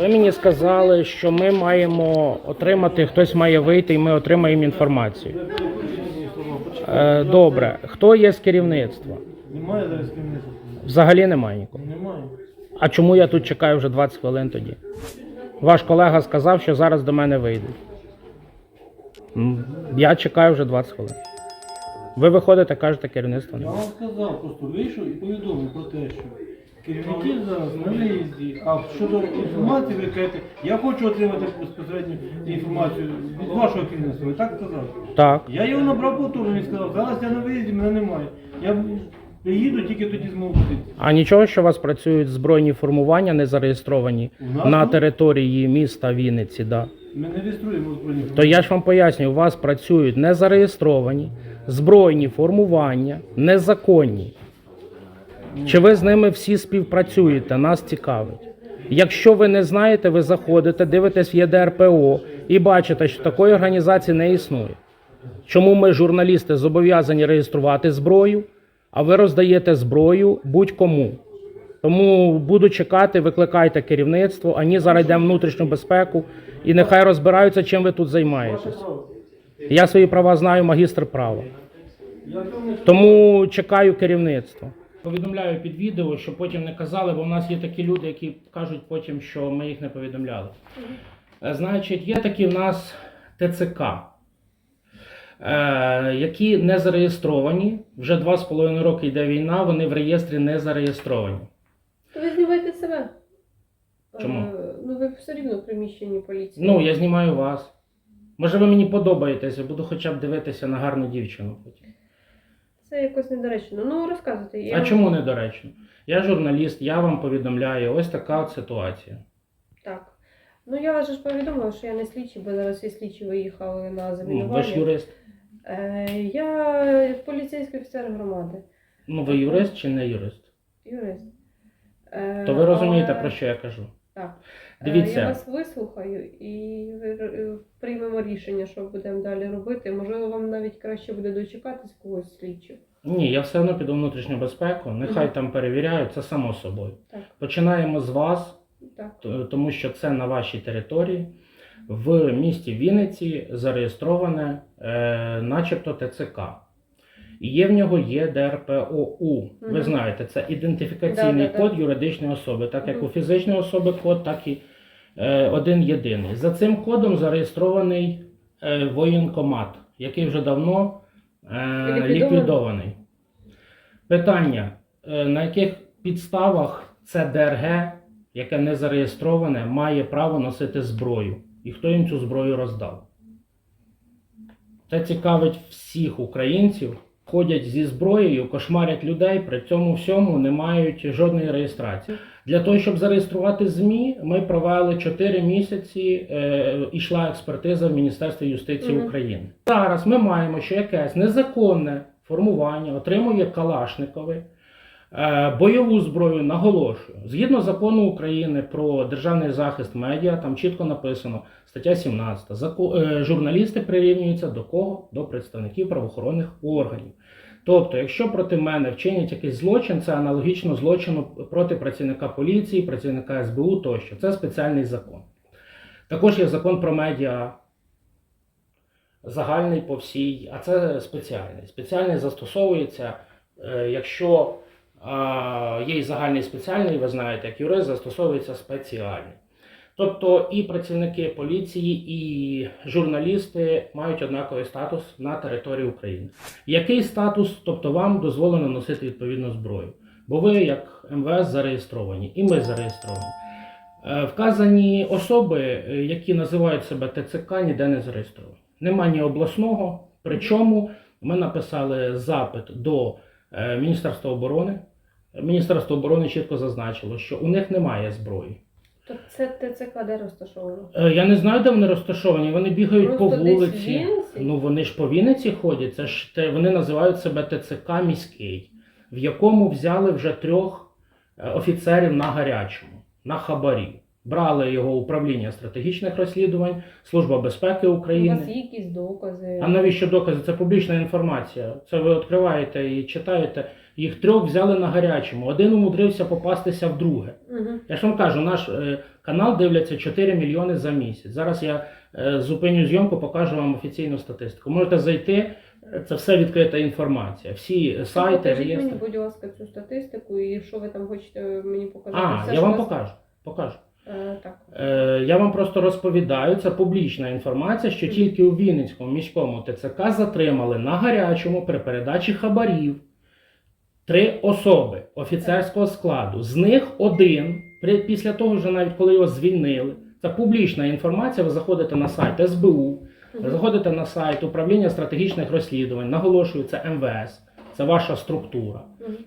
Ви мені сказали, що ми маємо отримати, хтось має вийти, і ми отримаємо інформацію. Е, Добре, хто є з керівництва? Немає зараз керівництва? Взагалі немає нікого. Немає. А чому я тут чекаю вже 20 хвилин тоді? Ваш колега сказав, що зараз до мене вийдуть. М, Я чекаю вже 20 хвилин. Ви виходите, кажете, керівництва Я немає. вам сказав, просто вийшов і повідомив про те, що керівники зараз на виїзді, а щодо інформації ви кажете, я хочу отримати безпосередньо інформацію від вашого керівництва. Ви так сказали? Так. Я його набрав повторно, він сказав, зараз я на виїзді, мене немає. Я приїду, тільки тоді зможу прийти. А нічого, що у вас працюють збройні формування, не зареєстровані У нас на тут? території міста Вінниці, да. Ми не реєструємо збройні То я ж вам пояснюю, у вас працюють незареєстровані збройні формування, незаконні. Чи ви з ними всі співпрацюєте? Нас цікавить. Якщо ви не знаєте, ви заходите, дивитесь в ЄДРПО і бачите, що такої організації не існує. Чому ми, журналісти, зобов'язані реєструвати зброю, а ви роздаєте зброю будь-кому? Тому буду чекати, викликайте керівництво, ані зараз йдемо внутрішню безпеку і нехай розбираються, чим ви тут займаєтесь. Я свої права знаю, магістр права. Тому чекаю керівництво. Повідомляю під відео, щоб потім не казали, бо в нас є такі люди, які кажуть потім, що ми їх не повідомляли. Е, Значить, є такі в нас ТЦК, е, які не зареєстровані. Вже два з половиною роки йде війна, вони в реєстрі не зареєстровані. То ви знімаєте себе. Чому? Е, Ну ви все рівно в приміщенні поліції. Ну, я знімаю вас. Може, ви мені подобаєтеся, буду хоча б дивитися на гарну дівчину потім. Це якось недоречно. Ну розказуйте. Я... А чому недоречно? Я журналіст, я вам повідомляю, ось така от ситуація. Так. Ну я вас ж повідомила, що я не слідчий, бо зараз всі слідчі виїхали на Ну, замінування. ви ж юрист. Е, я поліцейський офіцер громади. Ну, ви юрист чи не юрист? Юрист. Е, То ви розумієте, але- про що я кажу. Так. Е, Дивіться. Я вас вислухаю і е, приймемо рішення, що будемо далі робити. Можливо, вам навіть краще буде дочекатись когось слідчого. Ні, я все одно піду в внутрішню безпеку, нехай Мгм. там перевіряють, це само собою. Так, Починаємо з вас, так. т- тому що це на вашій території. В місті Вінниці зареєстроване е, начебто ТЦК. І є в нього є ДРПОУ. Ви Мгм. знаєте, це ідентифікаційний Да-да-да. код юридичної особи, так як Мгм. у фізичної особи код, так і е, один єдиний. За цим кодом зареєстрований е, воєнкомат, який вже давно е, Ліквідований? ліквідований. Питання: е, на яких підставах це ДРГ, яке не зареєстроване, має право носити зброю? І хто їм цю зброю роздав? Це цікавить всіх українців. Ходять зі зброєю, кошмарять людей, при цьому всьому не мають жодної реєстрації. Для того, щоб зареєструвати ЗМІ, ми провели 4 місяці, е, ішла експертиза в Міністерстві юстиції Мгм. України. Зараз ми маємо, що якесь незаконне формування отримує Калашникови. Е, Бойову зброю наголошую. Згідно закону України про державний захист медіа, там чітко написано стаття 17. Зако- е, Журналісти прирівнюються до кого? До представників правоохоронних органів. Тобто, якщо проти мене вчинять якийсь злочин, це аналогічно злочину проти працівника поліції, працівника СБУ тощо. Це спеціальний закон. Також є закон про медіа загальний по всій, а це спеціальний. Спеціальний застосовується, е, якщо є і загальний і спеціальний, ви знаєте, як юрист застосовується спеціальний. Тобто і працівники поліції, і журналісти мають однаковий статус на території України. Який статус, тобто вам дозволено носити відповідну зброю? Бо ви, як МВС, зареєстровані, і ми зареєстровані. Е, Вказані особи, е, які називають себе ТЦК, ніде не зареєстровані. Нема ні обласного. Причому ми написали запит до е, Міністерства оборони. Міністерство оборони чітко зазначило, що у них немає зброї. То це ТЦК де розташовано? Е, Я не знаю, де вони розташовані. Вони бігають Просто по вулиці. Вінниці? Ну вони ж по Вінниці ходять. Це ж те, вони називають себе ТЦК міський, в якому взяли вже трьох е, офіцерів на гарячому, на хабарі. Брали його управління стратегічних розслідувань, Служба безпеки України. У вас є якісь докази? А навіщо докази? Це публічна інформація. Це ви відкриваєте і читаєте. Їх трьох взяли на гарячому. Один умудрився попастися в друге. Угу. Я ж вам кажу, наш е, канал дивляться 4 мільйони за місяць. Зараз я е, зупиню зйомку, покажу вам офіційну статистику. Можете зайти, е, це все відкрита інформація. Всі сайти, Покажіть мені, будь ласка, цю статистику і що ви там хочете мені показати. А, Все, я що вам вас- покажу. покажу. Е, так. Е, я вам просто розповідаю, це публічна інформація, що тільки у Вінницькому міському ТЦК затримали на гарячому при передачі хабарів три особи офіцерського складу. З них один, після того, вже навіть коли його звільнили. Це публічна інформація. Ви заходите на сайт СБУ, ви заходите на сайт управління стратегічних розслідувань, наголошую, це МВС, це ваша структура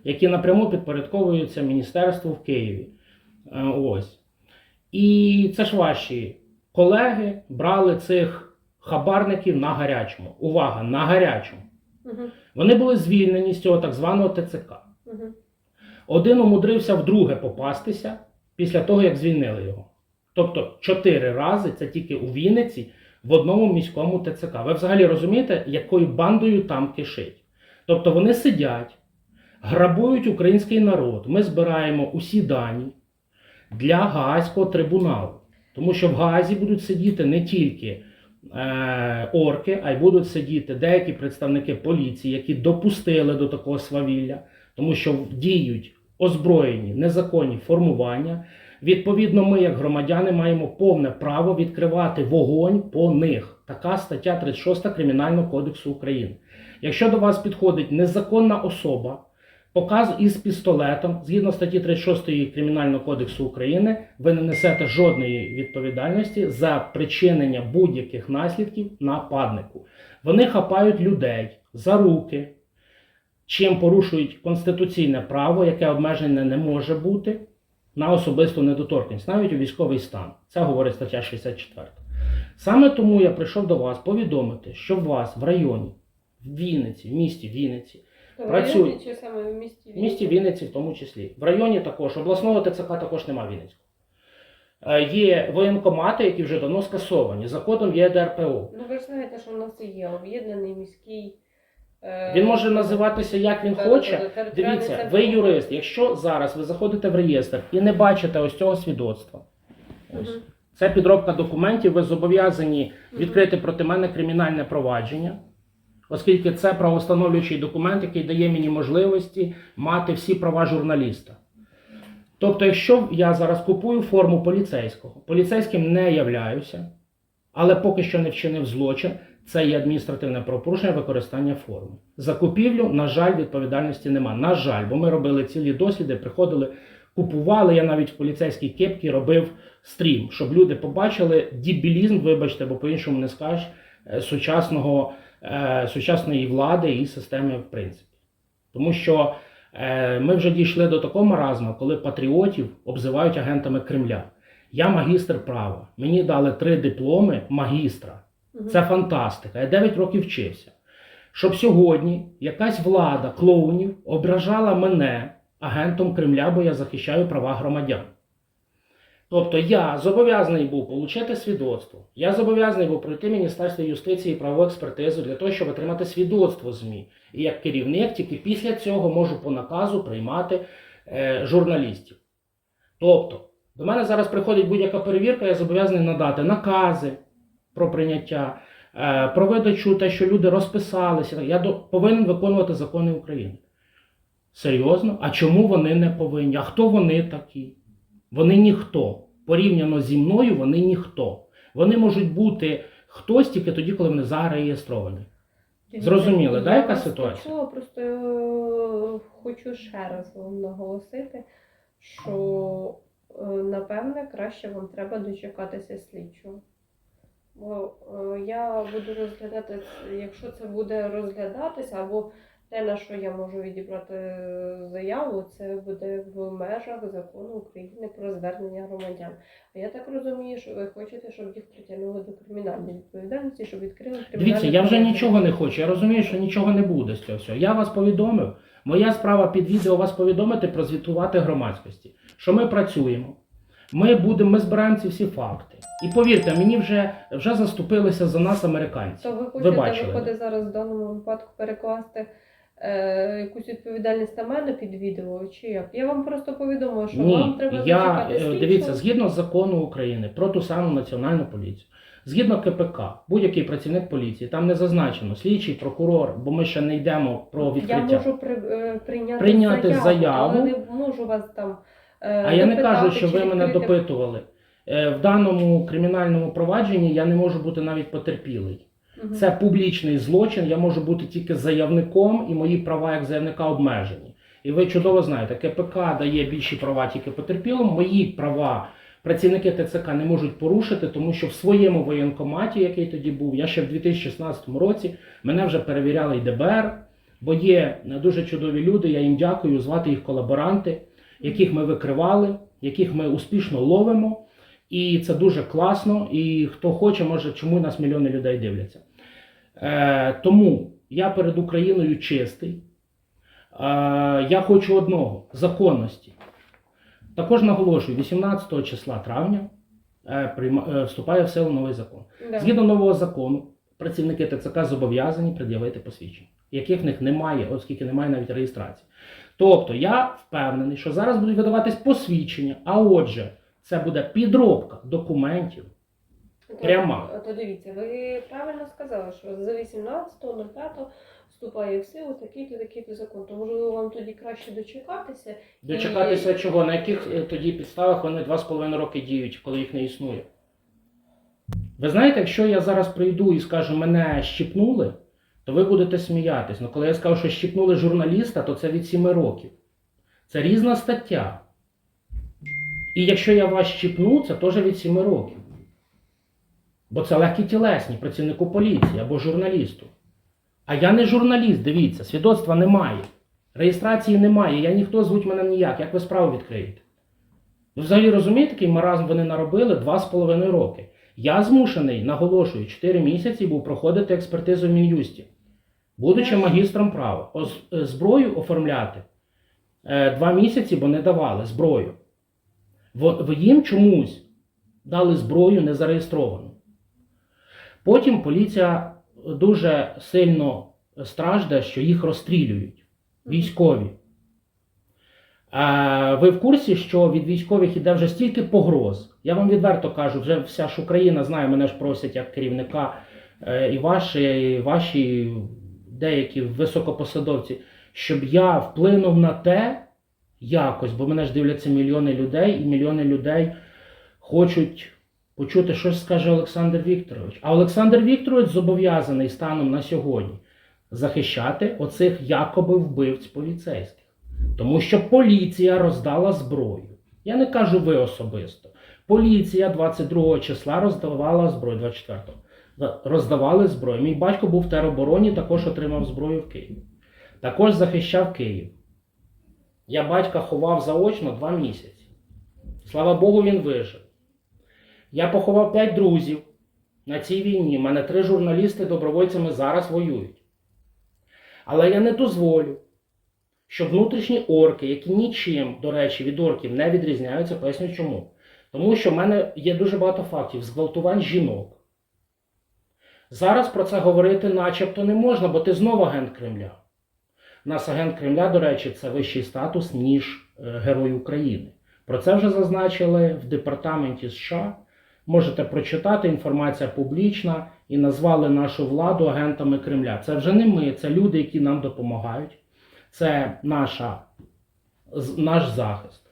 які напряму підпорядковуються міністерству в Києві. Е, Ось. І це ж ваші колеги брали цих хабарників на гарячому. Увага, на гарячому. Вони були звільнені з цього так званого ТЦК. Один умудрився вдруге попастися після того, як звільнили його. Тобто чотири рази це тільки у Вінниці в одному міському ТЦК. Ви взагалі розумієте, якою бандою там кишить? Тобто вони сидять, грабують український народ. Ми збираємо усі дані для Гаазького трибуналу. Тому що в Гаазі будуть сидіти не тільки орки, а й будуть сидіти деякі представники поліції, які допустили до такого свавілля, тому що діють озброєні незаконні формування. Відповідно, ми, як громадяни, маємо повне право відкривати вогонь по них. Така стаття 36 Кримінального кодексу України. Якщо до вас підходить незаконна особа, показ із пістолетом, згідно статті 36 Кримінального кодексу України, ви не несете жодної відповідальності за причинення будь-яких наслідків нападнику. Вони хапають людей за руки, чим порушують конституційне право, яке обмежене не може бути на особисту недоторкність, навіть у військовий стан. Це говорить стаття 64. Саме тому я прийшов до вас повідомити, що в вас в районі, в Вінниці, в місті Вінниці, В районі Чи саме в місті в місті Вінниці в тому числі. В районі також, обласного ТЦК також немає Вінницького. Е, Є воєнкомати, які вже давно скасовані. За кодом є ДРПО. Ну ви ж знаєте, що у нас і є об'єднаний міський. е, Він може називатися як він та- хоче. та- та- територіальний Дивіться, центр. ви юрист. Якщо зараз ви заходите в реєстр і не бачите ось цього свідоцтва, ось, Мгм. це підробка документів, ви зобов'язані відкрити проти мене кримінальне провадження, оскільки це правостановлюючий документ, який дає мені можливості мати всі права журналіста. Тобто, якщо я зараз купую форму поліцейського, поліцейським не являюся, але поки що не вчинив злочин, це є адміністративне правопорушення використання форми. За купівлю, на жаль, відповідальності нема. На жаль, бо ми робили цілі досліди, приходили, купували. Я навіть в поліцейській кепці робив стрім, щоб люди побачили дібілізм, вибачте, бо по-іншому не скажеш, е, сучасного, сучасної влади і системи в принципі. Тому що е, ми вже дійшли до такого маразму, коли патріотів обзивають агентами Кремля. Я магістр права. Мені дали три дипломи магістра. Це фантастика. Я 9 років вчився. Щоб сьогодні якась влада клоунів ображала мене агентом Кремля, бо я захищаю права громадян. Тобто я зобов'язаний був отримати свідоцтво. Я зобов'язаний був пройти Міністерство юстиції і правову експертизу для того, щоб отримати свідоцтво ЗМІ. І як керівник тільки після цього можу по наказу приймати е, журналістів. Тобто, до мене зараз приходить будь-яка перевірка, я зобов'язаний надати накази про прийняття, е, про видачу те, що люди розписалися. Я до, повинен виконувати закони України. Серйозно? А чому вони не повинні? А хто вони такі? Вони ніхто. Порівняно зі мною, вони ніхто. Вони можуть бути хтось тільки тоді, коли вони зареєстровані. Зрозуміли, да, яка ситуація? почула, просто е, хочу ще раз вам наголосити, що е, напевне краще вам треба дочекатися слідчого. Бо е, я буду розглядати, якщо це буде розглядатися, або те, на що я можу відібрати е, заяву, це буде в межах закону України про звернення громадян. А я так розумію, що ви хочете, щоб їх притягнули до кримінальної відповідальності, щоб відкрили кримінальне Дивіться, я вже нічого не хочу. Я розумію, що нічого не буде з цього всього. Я вас повідомив. Моя справа під відео вас повідомити, прозвітувати громадськості, що ми працюємо. Ми будемо, ми збираємо ці всі факти. І повірте, мені вже, вже заступилися за нас американці. То ви хочете бачили, виходить зараз в даному випадку перекласти е, якусь відповідальність на мене під відео, чи як? Я вам просто повідомила, що Ні, вам треба я зачекати е, слідчого. дивіться, згідно закону України про ту саму національну поліцію, згідно КПК, будь-який працівник поліції, там не зазначено слідчий, прокурор, бо ми ще не йдемо про Я відкриття. можу при, е, прийняти, Прийняти заяву, заяву. але не можу вас там. е, А я не допитати кажу, що чи ви мене відкрити- допитували. Е, В даному кримінальному провадженні я не можу бути навіть потерпілий. Це публічний злочин, я можу бути тільки заявником, і мої права як заявника обмежені. І ви чудово знаєте, КПК дає більші права тільки потерпілим. Мої права працівники ТЦК не можуть порушити, тому що в своєму воєнкоматі, який тоді був, я ще в 2016 році мене вже перевіряли і ДБР, бо є дуже чудові люди, я їм дякую, звати їх колаборанти, яких ми викривали, яких ми успішно ловимо. І це дуже класно. І хто хоче, може, чому нас мільйони людей дивляться. Е, тому я перед Україною чистий. Е, я хочу одного законності. Також наголошую, 18 числа травня е, прийма- е, вступає в силу новий закон. Да. Згідно нового закону, працівники ТЦК зобов'язані пред'явити посвідчення, яких в них немає, оскільки немає навіть реєстрації. Тобто я впевнений, що зараз будуть видаватись посвідчення, а отже, це буде підробка документів. То- пряма. То дивіться, ви правильно сказали, що з 18.05 вступає в силу такий-то такий-то закон. То можливо вам тоді краще дочекатися. Дочекатися чого, на яких е, тоді підставах вони два з половиною роки діють, коли їх не існує. Ви знаєте, якщо я зараз прийду і скажу, мене щіпнули, то ви будете сміятись. Ну коли я скажу, що щіпнули журналіста, то це від 7 років. Це різна стаття. І якщо я вас щіпну, це теж від 7 років. Бо це легкі тілесні працівнику поліції або журналісту. А я не журналіст, дивіться, свідоцтва немає. Реєстрації немає, я ніхто звуть мене ніяк. Як ви справу відкриєте? Ви взагалі розумієте, який маразм вони наробили два з половиною роки. Я змушений, наголошую, 4 місяці був проходити експертизу в Мін'юсті, будучи магістром права. Е, зброю оформляти е, два місяці, бо не давали зброю. Во- в- їм чомусь дали зброю незареєстровану. Потім поліція дуже сильно страждає, що їх розстрілюють військові. А ви в курсі, що від військових іде вже стільки погроз? Я вам відверто кажу, вже вся ж Україна знає, мене ж просять як керівника е, і ваші, і ваші деякі високопосадовці, щоб я вплинув на те якось, бо мене ж дивляться мільйони людей, і мільйони людей хочуть почути, що скаже Олександр Вікторович. А Олександр Вікторович зобов'язаний станом на сьогодні захищати оцих якоби вбивць поліцейських. Тому що поліція роздала зброю. Я не кажу ви особисто. Поліція 22 числа роздавала зброю 24-го. Роздавали зброю. Мій батько був в теробороні, також отримав зброю в Києві. Також захищав Київ. Я батька ховав заочно два місяці. Слава Богу, він вижив. Я поховав п'ять друзів на цій війні. Мене три журналісти добровольцями зараз воюють. Але я не дозволю, щоб внутрішні орки, які нічим, до речі, від орків не відрізняються, поясню чому. Тому що в мене є дуже багато фактів зґвалтувань жінок. Зараз про це говорити начебто не можна, бо ти знову агент Кремля. У нас агент Кремля, до речі, це вищий статус, ніж е, Герой України. Про це вже зазначили в департаменті США. Можете прочитати, інформація публічна і назвали нашу владу агентами Кремля. Це вже не ми, це люди, які нам допомагають. Це наша, наш захист.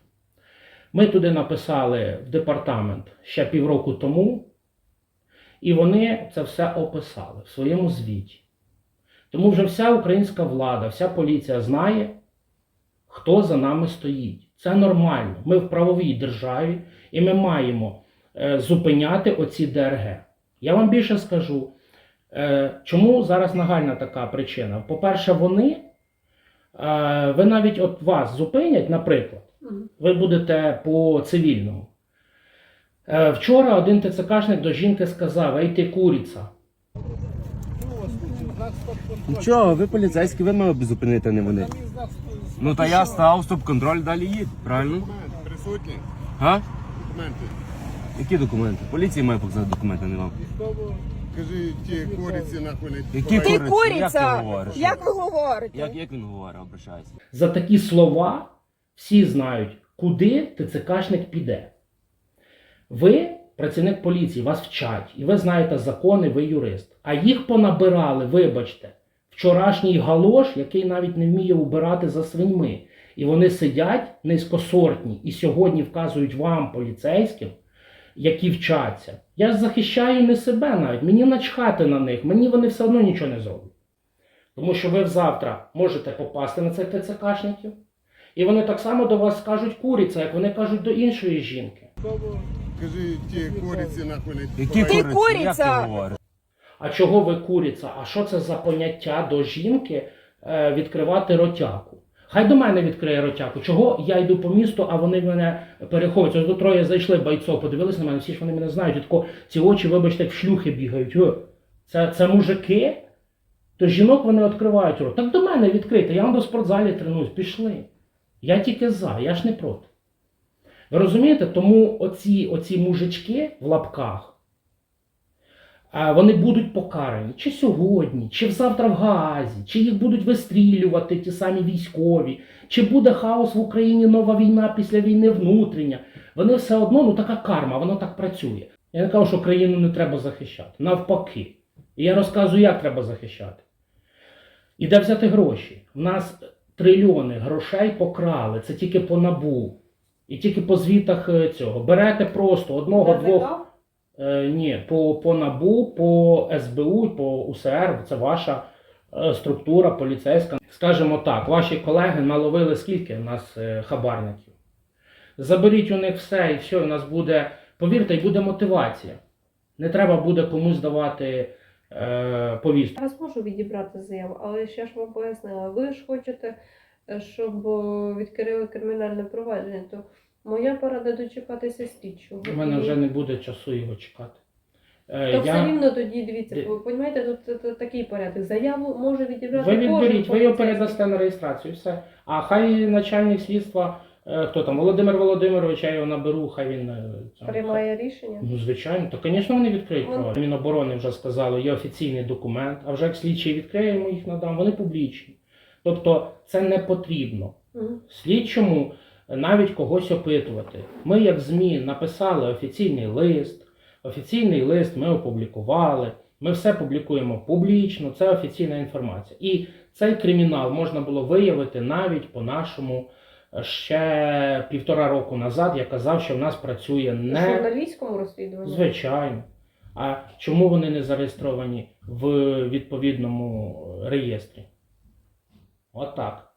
Ми туди написали в департамент ще півроку тому, і вони це все описали в своєму звіті. Тому вже вся українська влада, вся поліція знає, хто за нами стоїть. Це нормально. Ми в правовій державі і ми маємо зупиняти оці ДРГ. Я вам більше скажу, е, чому зараз нагальна така причина. По-перше, вони, е, ви навіть от вас зупинять, наприклад, ви будете по цивільному. Е, Вчора один ТЦКшник до жінки сказав: Ей ти куриця. Нічого, ви поліцейські, ви мали б зупинити, а не вони. Ну та я став, стоп-контроль, далі їдь, правильно? Присутні Га? документи. Які документи? Поліції має показати документи, а не вам. Кажи, ті куриці нахуй не Які. Ти Куриця, як ти куриця! говориш? Як ви говорите? Як, як він говорить, обращайся? За такі слова всі знають, куди ТЦКшник піде. Ви працівник поліції, вас вчать, і ви знаєте закони, ви юрист. А їх понабирали, вибачте, вчорашній галош, який навіть не вміє убирати за свиньми. І вони сидять низькосортні і сьогодні вказують вам, поліцейським, які вчаться. Я ж захищаю не себе навіть, мені начхати на них, мені вони все одно нічого не зроблять. Тому що ви завтра можете попасти на цих ТЦКшників, і вони так само до вас скажуть куриця, як вони кажуть до іншої жінки. Кажи, ті куриці нахуй не Які. Ти куриці, куриця! А чого ви куриця? А що це за поняття до жінки е, відкривати ротяку? Хай до мене відкриє ротяку. Чого я йду по місту, а вони мене переховують? Ось до троє зайшли бойцо, подивилися на мене, всі ж вони мене знають. Тако, ці очі, вибачте, як в шлюхи бігають. Це, це мужики? То жінок вони відкривають рот. Так до мене відкрийте, я вам до спортзалі тренуюсь, пішли. Я тільки за, я ж не проти. Ви розумієте? Тому оці, оці мужички в лапках, вони будуть покарані чи сьогодні, чи завтра в Гаазі, чи їх будуть вистрілювати ті самі військові, чи буде хаос в Україні, нова війна після війни внутрішня. Вони все одно, ну така карма, воно так працює. Я не кажу, що країну не треба захищати. Навпаки. І я розказую, як треба захищати. І де взяти гроші? У нас трильйони грошей покрали. Це тільки по набу. І тільки по звітах е, цього. Берете просто одного-двох. Е, ні, по, по НАБУ, по СБУ, по УСР, це ваша е, структура поліцейська. Скажімо так, ваші колеги наловили скільки у нас е, хабарників. Заберіть у них все і все, у нас буде, повірте, і буде мотивація. Не треба буде комусь давати е, повістку. Я зможу відібрати заяву, але ще ж вам пояснила, ви ж хочете, щоб відкрили кримінальне провадження, то моя порада дочекатися слідчого. У мене вже не буде часу його чекати. Е, То все я... рівно тоді дивіться, ви розумієте, тут, такий порядок. Заяву може відібрати. Ви кожен відберіть, ви його поліцейський. передасте на реєстрацію, все. А хай начальник слідства, е, хто там, Володимир Володимирович, я його наберу, хай він е, цьому- Приймає рішення. Ну, звичайно, то, звісно, вони відкриють Ну. права. Міноборони вже сказали, є офіційний документ, а вже як слідчий відкриє, йому їх надам, вони публічні. Тобто це не потрібно. Мгм. Слідчому навіть когось опитувати. Ми, як ЗМІ, написали офіційний лист, офіційний лист ми опублікували, ми все публікуємо публічно, це офіційна інформація. І цей кримінал можна було виявити навіть по нашому е, ще півтора року назад. Я казав, що в нас працює не журналістському розслідуванні. звичайно. А чому вони не зареєстровані в відповідному реєстрі? Отак.